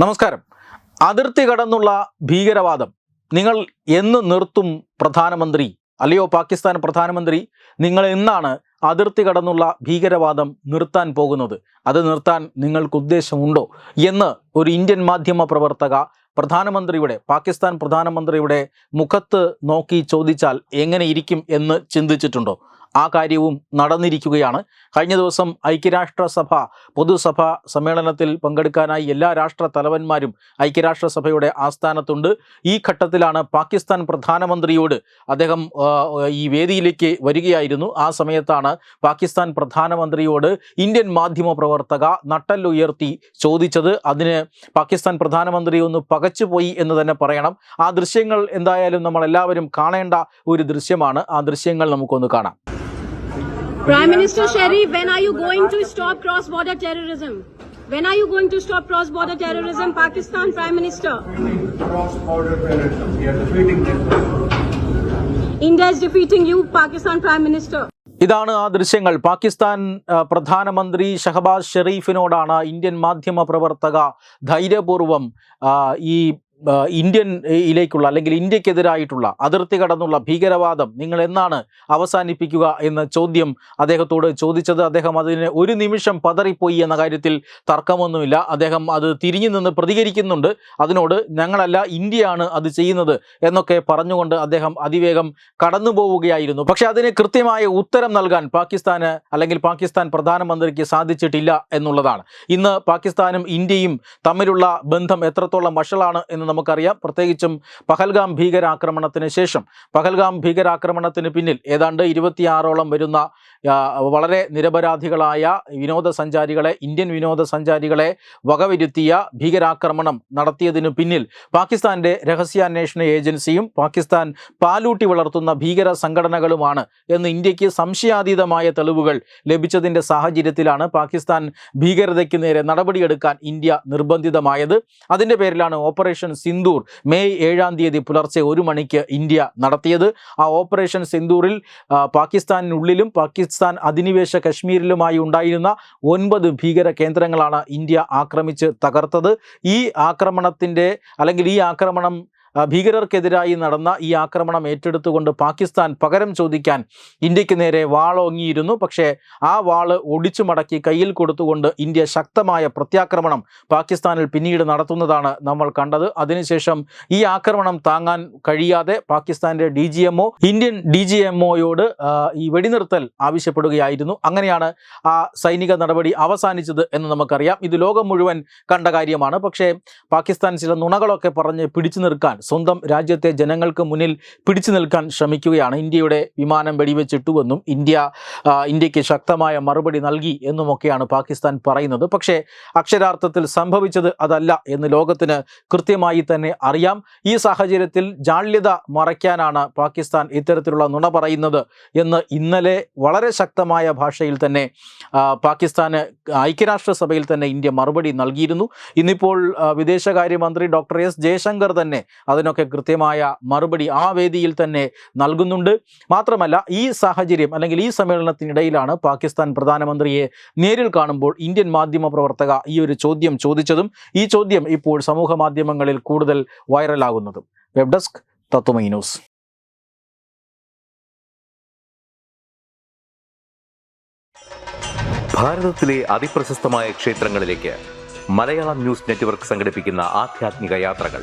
നമസ്കാരം. അതിർത്തി കടന്നുള്ള ഭീകരവാദം. നിങ്ങൾ എന്ന് നിർത്തും പ്രധാനമന്ത്രി അല്ലയോ പാകിസ്ഥാൻ പ്രധാനമന്ത്രി നിങ്ങൾ എന്നാണ് അതിർത്തി കടന്നുള്ള ഭീകരവാദം നിർത്താൻ പോകുന്നത്? അത് നിർത്താൻ നിങ്ങൾക്ക് ഉദ്ദേശമുണ്ടോ? എന്ന് ഒരു ഇന്ത്യൻ മാധ്യമ പ്രവർത്തക പ്രധാനമന്ത്രിയുടെ പാകിസ്ഥാൻ പ്രധാനമന്ത്രിയുടെ മുഖത്ത് നോക്കി ചോദിച്ചാൽ എങ്ങനെയിരിക്കും എന്ന് ചിന്തിച്ചിട്ടുണ്ടോ? ആ കാര്യവും നടന്നിരിക്കുകയാണ്. കഴിഞ്ഞ ദിവസം ഐക്യരാഷ്ട്രസഭ പൊതുസഭ സമ്മേളനത്തിൽ പങ്കെടുക്കാനായി എല്ലാ രാഷ്ട്ര തലവന്മാരും ഐക്യരാഷ്ട്രസഭയുടെ ആസ്ഥാനത്തുണ്ട്. ഈ ഘട്ടത്തിലാണ് പാകിസ്ഥാൻ പ്രധാനമന്ത്രിയോട് അദ്ദേഹം ഈ വേദിയിലേക്ക് വരികയായിരുന്നു. ആ സമയത്താണ് പാകിസ്ഥാൻ പ്രധാനമന്ത്രിയോട് ഇന്ത്യൻ മാധ്യമ പ്രവർത്തക നട്ടല്ലുയർത്തി ചോദിച്ചത്. അതിന് പാകിസ്ഥാൻ പ്രധാനമന്ത്രി ഒന്ന് പകച്ചുപോയി എന്ന് തന്നെ പറയണം. ആ ദൃശ്യങ്ങൾ എന്തായാലും നമ്മൾ എല്ലാവരും കാണേണ്ട ഒരു ദൃശ്യമാണ്. ആ ദൃശ്യങ്ങൾ നമുക്കൊന്ന് കാണാം. Prime Minister Sharif, when are you going to stop cross-border terrorism? When are you going to stop cross-border terrorism, Pakistan Prime Minister? cross-border terrorism. We are defeating them. India is defeating you, Pakistan Prime Minister. ഇതാണ് ആ ദൃശ്യങ്ങൾ പാകിസ്ഥാൻ പ്രധാനമന്ത്രി Shahbaz ഷെറീഫിനോടാണ് Indian മാധ്യമ പ്രവർത്തക ധൈര്യപൂർവം ഈ Indian യിലേക്കുള്ള അല്ലെങ്കിൽ ഇന്ത്യക്കെതിരായിട്ടുള്ള അതിർത്തി കടന്നുള്ള ഭീകരവാദം നിങ്ങൾ എന്നാണ് അവസാനിപ്പിക്കുക എന്ന ചോദ്യം അദ്ദേഹത്തോട് ചോദിച്ചത്? അദ്ദേഹം അതിന് ഒരു നിമിഷം പതറിപ്പോയി എന്ന കാര്യത്തിൽ തർക്കമൊന്നുമില്ല. അദ്ദേഹം അത് തിരിഞ്ഞു നിന്ന് പ്രതികരിക്കുന്നുണ്ട്. അതിനോട് ഞങ്ങളല്ല ഇന്ത്യയാണ് അത് ചെയ്യുന്നത് എന്നൊക്കെ പറഞ്ഞുകൊണ്ട് അദ്ദേഹം അതിവേഗം കടന്നു പോവുകയായിരുന്നു പക്ഷെ അതിന് കൃത്യമായ ഉത്തരം നൽകാൻ പാകിസ്ഥാന് അല്ലെങ്കിൽ പാകിസ്ഥാൻ പ്രധാനമന്ത്രിക്ക് സാധിച്ചിട്ടില്ല എന്നുള്ളതാണ്. ഇന്ന് പാകിസ്ഥാനും ഇന്ത്യയും തമ്മിലുള്ള ബന്ധം എത്രത്തോളം വഷളാണ് എന്ന് നമുക്കറിയാം. പ്രത്യേകിച്ചും പഹൽഗാം ഭീകരാക്രമണത്തിന് ശേഷം. പഹൽഗാം ഭീകരാക്രമണത്തിന് പിന്നിൽ ഏതാണ്ട് ഇരുപത്തിയാറോളം വരുന്ന വളരെ നിരപരാധികളായ വിനോദസഞ്ചാരികളെ ഇന്ത്യൻ വിനോദസഞ്ചാരികളെ വകവരുത്തിയ ഭീകരാക്രമണം നടത്തിയതിനു പിന്നിൽ പാകിസ്ഥാന്റെ രഹസ്യാന്വേഷണ ഏജൻസിയും പാകിസ്ഥാൻ പാലൂട്ടി വളർത്തുന്ന ഭീകര സംഘടനകളുമാണ് എന്ന് ഇന്ത്യയ്ക്ക് സംശയാതീതമായ തെളിവുകൾ ലഭിച്ചതിന്റെ സാഹചര്യത്തിലാണ് പാകിസ്ഥാൻ ഭീകരതയ്ക്ക് നേരെ നടപടിയെടുക്കാൻ ഇന്ത്യ നിർബന്ധിതമായത്. അതിന്റെ പേരിലാണ് ഓപ്പറേഷൻ സിന്ദൂർ. മെയ് ഏഴാം തീയതി പുലർച്ചെ ഒരു മണിക്ക് ഇന്ത്യ നടത്തിയത്. ആ ഓപ്പറേഷൻ സിന്ദൂറിൽ പാകിസ്ഥാനിനുള്ളിലും പാകിസ്ഥാൻ അധിനിവേശ കശ്മീരിലുമായി ഉണ്ടായിരുന്ന ഒൻപത് ഭീകര കേന്ദ്രങ്ങളാണ് ഇന്ത്യ ആക്രമിച്ച് തകർത്തത്. ഈ ആക്രമണത്തിന്റെ അല്ലെങ്കിൽ ഈ ആക്രമണം ഭീകരർക്കെതിരായി നടന്ന ഈ ആക്രമണം ഏറ്റെടുത്തുകൊണ്ട് പാകിസ്ഥാൻ പകരം ചോദിക്കാൻ ഇന്ത്യയ്ക്ക് നേരെ വാളോങ്ങിയിരുന്നു പക്ഷേ ആ വാൾ ഒടിച്ചു മടക്കി കയ്യിൽ കൊടുത്തുകൊണ്ട് ഇന്ത്യ ശക്തമായ പ്രത്യാക്രമണം പാകിസ്ഥാനിൽ പിന്നീട് നടത്തുന്നതാണ് നമ്മൾ കണ്ടത്. അതിനുശേഷം ഈ ആക്രമണം താങ്ങാൻ കഴിയാതെ പാകിസ്ഥാന്റെ D G MO Indian D G എംഒയോട് ഈ വെടിനിർത്തൽ ആവശ്യപ്പെടുകയായിരുന്നു. അങ്ങനെയാണ് ആ സൈനിക നടപടി അവസാനിച്ചത് എന്ന് നമുക്കറിയാം. ഇത് ലോകം മുഴുവൻ കണ്ട കാര്യമാണ്. പക്ഷേ പാകിസ്ഥാൻ ചില നുണകളൊക്കെ പറഞ്ഞ് പിടിച്ചു നിൽക്കാൻ സ്വന്തം രാജ്യത്തെ ജനങ്ങൾക്ക് മുന്നിൽ പിടിച്ചു നിൽക്കാൻ ശ്രമിക്കുകയാണ്. ഇന്ത്യയുടെ വിമാനം വെടിവെച്ചിട്ടുവെന്നും ഇന്ത്യ ഇന്ത്യയ്ക്ക് ശക്തമായ മറുപടി നൽകി എന്നുമൊക്കെയാണ് പാകിസ്ഥാൻ പറയുന്നത്. പക്ഷേ അക്ഷരാർത്ഥത്തിൽ സംഭവിച്ചത് അതല്ല എന്ന് ലോകത്തിന് കൃത്യമായി തന്നെ അറിയാം. ഈ സാഹചര്യത്തിൽ ജാള്യത മറയ്ക്കാനാണ് പാകിസ്ഥാൻ ഇത്തരത്തിലുള്ള നുണ പറയുന്നത് എന്ന് ഇന്നലെ വളരെ ശക്തമായ ഭാഷയിൽ തന്നെ പാകിസ്ഥാന് ഐക്യരാഷ്ട്രസഭയിൽ തന്നെ ഇന്ത്യ മറുപടി നൽകിയിരുന്നു. ഇന്നിപ്പോൾ വിദേശകാര്യമന്ത്രി ഡോക്ടർ എസ് ജയശങ്കർ തന്നെ അതിനൊക്കെ കൃത്യമായ മറുപടി ആ വേദിയിൽ തന്നെ നൽകുന്നുണ്ട്. മാത്രമല്ല ഈ സാഹചര്യം അല്ലെങ്കിൽ ഈ സമ്മേളനത്തിനിടയിലാണ് പാകിസ്ഥാൻ പ്രധാനമന്ത്രിയെ നേരിൽ കാണുമ്പോൾ ഇന്ത്യൻ മാധ്യമ പ്രവർത്തക ഈ ഒരു ചോദ്യം ചോദിച്ചതും ഈ ചോദ്യം ഇപ്പോൾ സമൂഹ മാധ്യമങ്ങളിൽ കൂടുതൽ വൈറലാകുന്നതും. Web desk Tatwamayi news. ഭാരതത്തിലെ ക്ഷേത്രങ്ങളിലേക്ക് മലയാളം ന്യൂസ് നെറ്റ്വർക്ക് യാത്രകൾ.